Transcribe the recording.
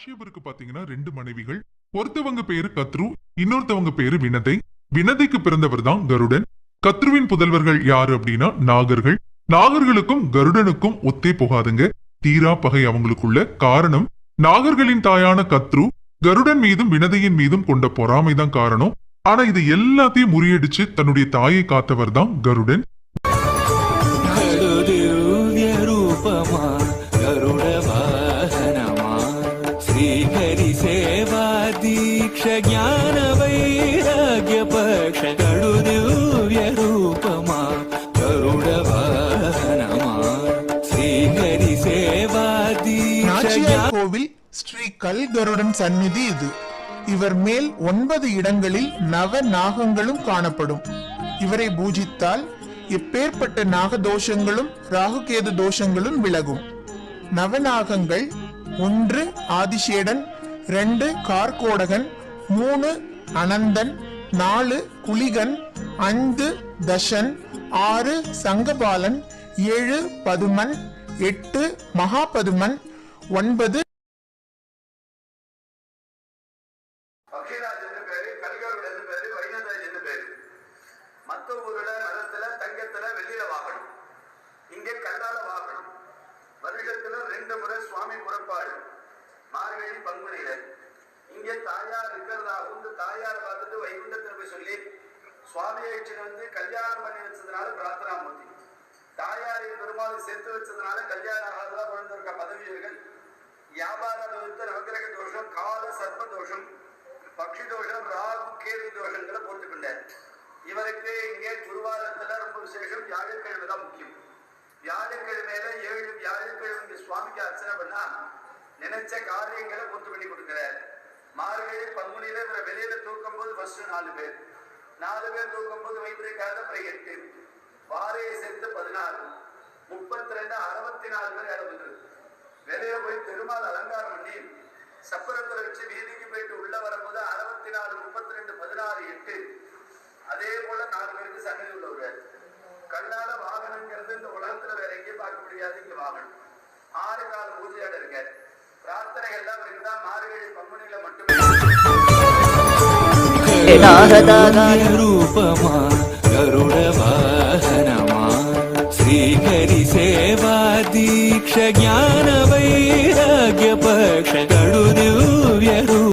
காஷ்யபருக்கு பாத்தீங்கன்னா ரெண்டு மனைவிகள். ஒருத்தவங்க பேரு கத்ரு இன்னொருத்தவங்க பேரு வினதை. வினதைக்கு பிறந்தவர் தான் கருடன். கத்ருவின் புதல்வர்கள் யாரு அப்படின்னா நாகர்கள். நாகர்களுக்கும் கருடனுக்கும் ஒத்தே போகாதுங்க. தீரா பகை அவங்களுக்குள்ள காரணம் நாகர்களின் தாயான கத்ரு கருடன் மீதும் வினதையின் மீதும் கொண்ட பொறாமைதான் காரணம். ஆனா இது எல்லாத்தையும் முறியடிச்சு தன்னுடைய தாயை காத்தவர் தான் கருடன். ಕೈಕರಿ ಸೇವಾ ದೀಕ್ಷ ಜ್ಞಾನ ವೈರಾಗ್ಯ ಪಕ್ಷ ಕಡು ದಿವ್ಯ ರೂಪಮ கோவில் ஸ்ரீ கல்கருடன் சந்நிதி இது இவர் மேல் ஒன்பது இடங்களில் நவ நாகங்களும் காணப்படும். இவரை பூஜித்தால் எப்பேற்பட்ட நாக தோஷங்களும் ராகுகேது தோஷங்களும் விலகும். நவநாகங்கள் ஒன்று ஆதிசேடன் ரெண்டு கார்கோடகன் மூணு அனந்தன் நாலு குளிகன் ஐந்து தஷன் ஆறு சங்கபாலன் ஏழு பதுமன் எட்டு மகாபதுமன் ஒன்பது மற்ற ஊர்ல நிலத்துல தங்கத்துல வெளியில வாங்கணும் இங்கே கல்லால வாங்கணும் வருஷத்துல ரெண்டு முறை சுவாமி புறப்பாடு. மார்கழி பங்குனியில. இங்கே தாயார் இருக்கிறதாக இந்த தாயார் பார்த்துட்டு வைகுண்டத்தில் போய் சொல்லி சுவாமியை அழைச்சிட்டு வந்து கல்யாணம் பண்ணி வச்சதுனால பிரார்த்தனா மூர்த்தி. தாயாரை பெருமாள் சேர்த்து வச்சதுனால கல்யாணம் ஆகாததா குழந்திருக்க பதவியர்கள். வியாபார தோஷத்தை நவகிரக தோஷம் கால சர்ப்ப தோஷம் பக்ஷி தோஷம் ராகு கேது தோஷங்களை போட்டுக்கொண்டார் இவருக்கு இங்கே குருவாரத்துல ரொம்ப விசேஷம் வியாழக்கிழமை தான் முக்கியம். வியாழக்கிழமையில ஏழு வியாழக்கிழமை இங்க சுவாமிக்கு அர்ச்சனை பண்ணா நினைச்ச காரியங்களை பூர்த்தி பண்ணி கொடுக்கிறார். மார்கழி பங்குனியில இவரை வெளியில தூக்கும் போது ஃபர்ஸ்ட் நாலு பேர். நாலு பேர் தூக்கும் போது வைத்திருக்காத அப்புறம் எட்டு வாரையை சேர்த்து பதினாறு. முப்பத்தி ரெண்டு அறுபத்தி நாலு பேர் இடம் வெளியில போய் பெருமாள் அலங்காரம் பண்ணி சப்பரத்துல வச்சு வீதிக்கு போயிட்டு உள்ள வரும்போது அறுபத்தி நாலு முப்பத்தி ரெண்டு பதினாறு எட்டு. அதே போல நாலு பேருக்கு சன்னதி உள்ளவர். ஆகணும் ஆறு கால பூஜையோட இருக்காரு பிரார்த்தனைகள்லாம் இருந்தா மார்கழி பங்குனியில மட்டுமே రూపమా గరుడ వాహనమా శ్రీకరి సేవా దీక్ష జ్ఞాన వైరాగ్య పక్ష గడు దివ్య